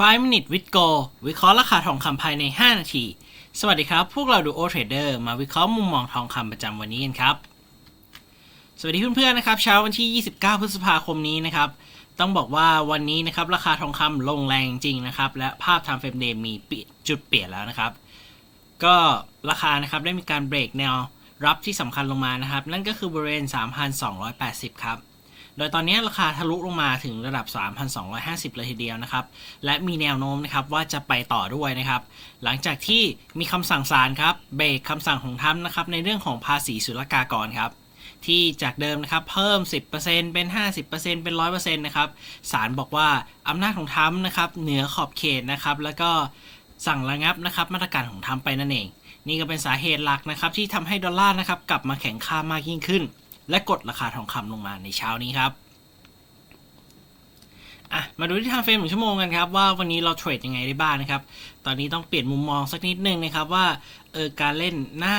5 minute with go วิเคราะห์ราคาทองคำภายใน 5 นาที สวัสดีครับ พวกเราดูโอเทรดเดอร์มาวิเคราะห์มุมมองทองคำประจำวันนี้กันครับ สวัสดีเพื่อนๆนะครับ เช้าวันที่ 29 พฤษภาคมนี้นะครับ ต้องบอกว่าวันนี้นะครับ ราคาทองคำลงแรงจริงนะครับ และภาพ time frame day มีจุดเปลี่ยนแล้วนะครับ ก็ราคานะครับได้มีการเบรกแนวรับที่สำคัญลงมานะครับ นั่นก็คือบริเวณ 3,280 ครับ โดยตอนนี้ราคาทะลุลงมาถึงระดับ 3,250 เลยทีเดียวนะครับ และมีแนวโน้มนะครับว่าจะไปต่อด้วยนะครับ หลังจากที่มีคำสั่งศาลครับเบรกคำสั่งของทรัมนะครับในเรื่องของภาษีศุลกากรครับที่จากเดิมนะครับเพิ่ม 10%เป็น 50%เป็น 100%นะครับศาลบอกว่าอำนาจของทรัมนะครับเหนือขอบเขตนะครับแล้วก็สั่งระงับนะครับมาตรการของทรัมไปนั่นเอง นี่ก็เป็นสาเหตุหลักนะครับที่ทำให้ดอลลาร์นะครับกลับมาแข็งค่ามากยิ่งขึ้น และกดราคาทองคำลงมาในเช้านี้ครับอะมาดูที่ทางเฟรมหนึ่งชั่วโมงกันครับว่าวันนี้เราเทรดยังไงได้บ้างนะครับ ตอนนี้ต้องเปลี่ยนมุมมองสักนิดนึงนะครับว่าเออการเล่นหน้า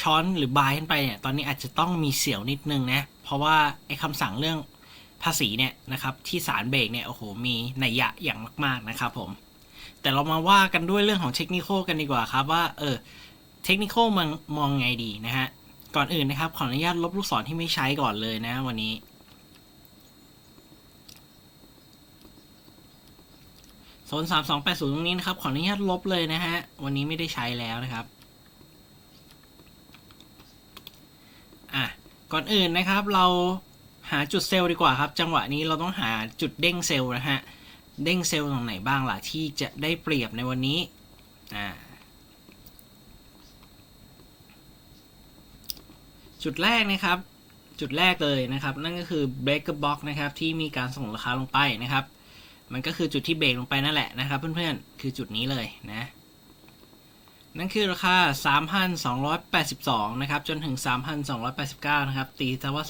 ช้อนหรือบายขึ้นไปเนี่ยตอนนี้อาจจะต้องมีเสียวนิดนึงนะเพราะว่าไอ้คำสั่งเรื่องภาษีเนี่ยนะครับที่ศาลเบรกเนี่ยโอ้โหมีนัยยะอย่างมากๆนะครับผมแต่เรามาว่ากันด้วยเรื่องของเทคนิคกันดีกว่าครับว่าเออเทคนิคมันมองไงดีนะฮะ ก่อนอื่นนะครับ ขออนุญาตลบลูกศรที่ไม่ใช้ก่อนเลยนะวันนี้ โซน3280ตรงนี้นะครับ ขออนุญาตลบเลยนะฮะ วันนี้ไม่ได้ใช้แล้วนะครับ อะ ก่อนอื่นนะครับ เราหาจุดเซลล์ดีกว่าครับ จังหวะนี้เราต้องหาจุดเด้งเซลล์นะฮะ เด้งเซลล์ตรงไหนบ้างล่ะที่จะได้เปรียบในวันนี้ อ่า จุดแรกนะครับ จุดแรกเลยนะครับ นั่นก็คือ breaker box นะครับ ที่มีการส่งราคาลงไปนะครับ มันก็คือจุดที่เบรกลงไปนั่นแหละนะครับ เพื่อนๆ คือจุดนี้เลยนะ นั่นคือราคา 3,282 นะครับ จนถึง 3,289 นะครับ ตีซะว่า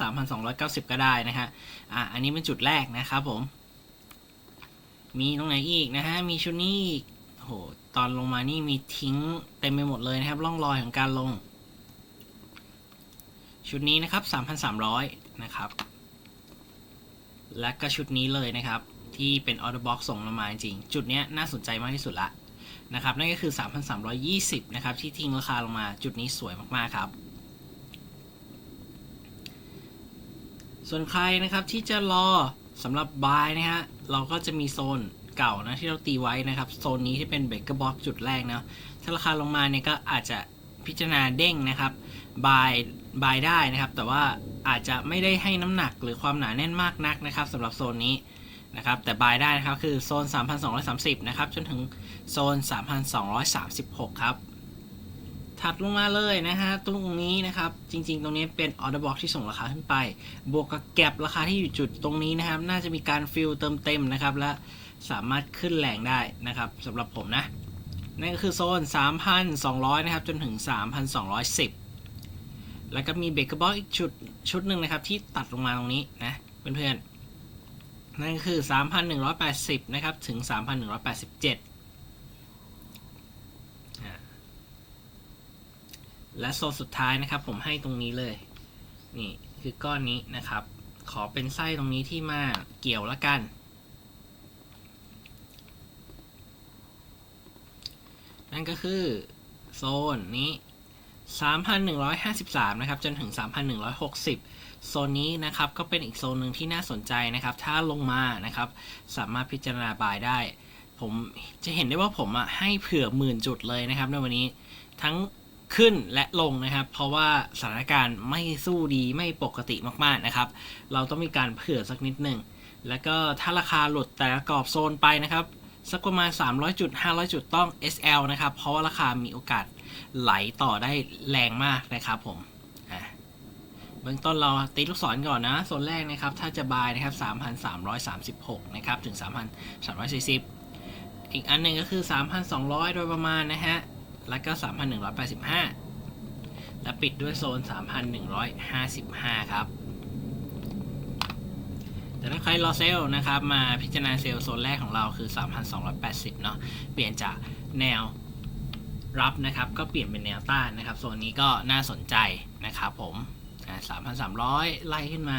3,290 ก็ได้นะฮะ อะ อันนี้เป็นจุดแรกนะครับผม มีตรงไหนอีกนะฮะ มีชุดนี้อีกโห ตอนลงมานี่มีทิ้งเต็มไปหมดเลยนะครับ ร่องรอยของการลง ชุดนี้นะครับ 3,300 นะครับ และก็ชุดนี้เลยนะครับ ที่เป็นออเดอร์บ็อกส่งลงมาจริง จุดเนี้ยน่าสนใจมากที่สุดละนะครับ นั่นก็คือ 3,320 นะครับ ที่ทิ้งราคาลงมา จุดนี้สวยมากๆครับ ส่วนใครนะครับที่จะรอสำหรับบายนะฮะ เราก็จะมีโซนเก่านะที่เราตีไว้นะครับ โซนนี้ที่เป็นเบรกเกอร์บ็อกจุดแรกนะถ้าราคาลงมาเนี่ยก็อาจจะพิจารณาเด้งนะครับ บายบายได้นะครับ แต่ว่าอาจจะไม่ได้ให้น้ำหนักหรือความหนาแน่นมากนักนะครับสำหรับโซนนี้นะครับแต่บายได้นะครับคือโซน 3,230 นะครับ จนถึงโซน 3,236 ครับ ถัดลงมาเลยนะฮะตรงนี้นะครับ จริง ๆ ตรงนี้เป็นออเดอร์บ็อกที่ส่งราคาขึ้นไป บวกกับแก็บราคาที่อยู่จุดตรงนี้นะครับ น่าจะมีการฟิลเติมเต็มนะครับ และสามารถขึ้นแรงได้นะครับสำหรับผมนะนั่นก็คือโซน 3,200 นะครับ จนถึง 3,210 แล้วก็มีเบรกเกอร์บอกอีกชุดชุดหนึ่งนะครับ ที่ตัดลงมาตรงนี้นะเพื่อนๆ นั่นก็คือ 3,180 นะครับ ถึง 3,187อ่าและโซนสุดท้ายนะครับ ผมให้ตรงนี้เลย นี่คือก้อนนี้นะครับ ขอเป็นไส้ตรงนี้ที่มาเกี่ยวละกัน นั่นก็คือโซนนี้ 3,153 นะครับ จนถึง 3,160 โซนนี้นะครับ ก็เป็นอีกโซนหนึ่งที่น่าสนใจนะครับ ถ้าลงมานะครับ สามารถพิจารณาบายได้ ผมจะเห็นได้ว่าผมอะให้เผื่อหมื่นจุดเลยนะครับในวันนี้ทั้งขึ้นและลงนะครับ เพราะว่าสถานการณ์ไม่สู้ดีไม่ปกติมากๆนะครับ เราต้องมีการเผื่อสักนิดหนึ่งแล้วก็ถ้าราคาหลุดแต่กรอบโซนไปนะครับ สักประมาณ 300 จุด 500 จุดต้อง SL นะครับ เพราะว่าราคามีโอกาสไหลต่อได้แรงมากนะครับผมเบื้องต้นเราตีลูกศรก่อนนะโซนแรกนะครับ ถ้าจะบายนะครับ 3,336 นะครับ ถึง 3,340 อีกอันหนึ่งก็คือ 3,200 โดยประมาณนะฮะ แล้วก็ 3,185 และปิดด้วยโซน 3,155 ครับ แต่ถ้าใครรอเซล์นะครับ มาพิจารณาเซลล์โซนแรกของเราคือ 3,280 เนาะเปลี่ยนจากแนวรับนะครับ ก็เปลี่ยนเป็นแนวต้านนะครับโซนนี้ก็น่าสนใจนะครับผมอ่า3,300 ไล่ขึ้นมา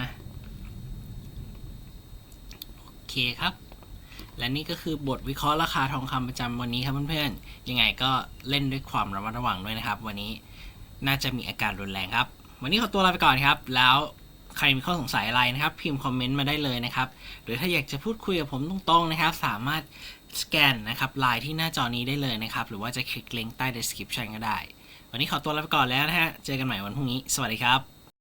โอเคครับ และนี่ก็คือบทวิเคราะห์ราคาทองคำประจำวันนี้ครับเพื่อนๆ ยังไงก็เล่นด้วยความระมัดระวังด้วยนะครับ วันนี้น่าจะมีอาการรุนแรงครับ วันนี้ขอตัวลาไปก่อนครับ แล้ว ใครมีข้อสงสัยอะไรนะครับ พิมพ์คอมเมนต์มาได้เลยนะครับ หรือถ้าอยากจะพูดคุยกับผมตรงๆนะครับ สามารถสแกนนะครับไลน์ที่หน้าจอนี้ได้เลยนะครับ หรือว่าจะคลิกลิงก์ใต้ description ก็ได้ วันนี้ขอตัวลาไปก่อนแล้วนะฮะ เจอกันใหม่วันพรุ่งนี้ สวัสดีครับ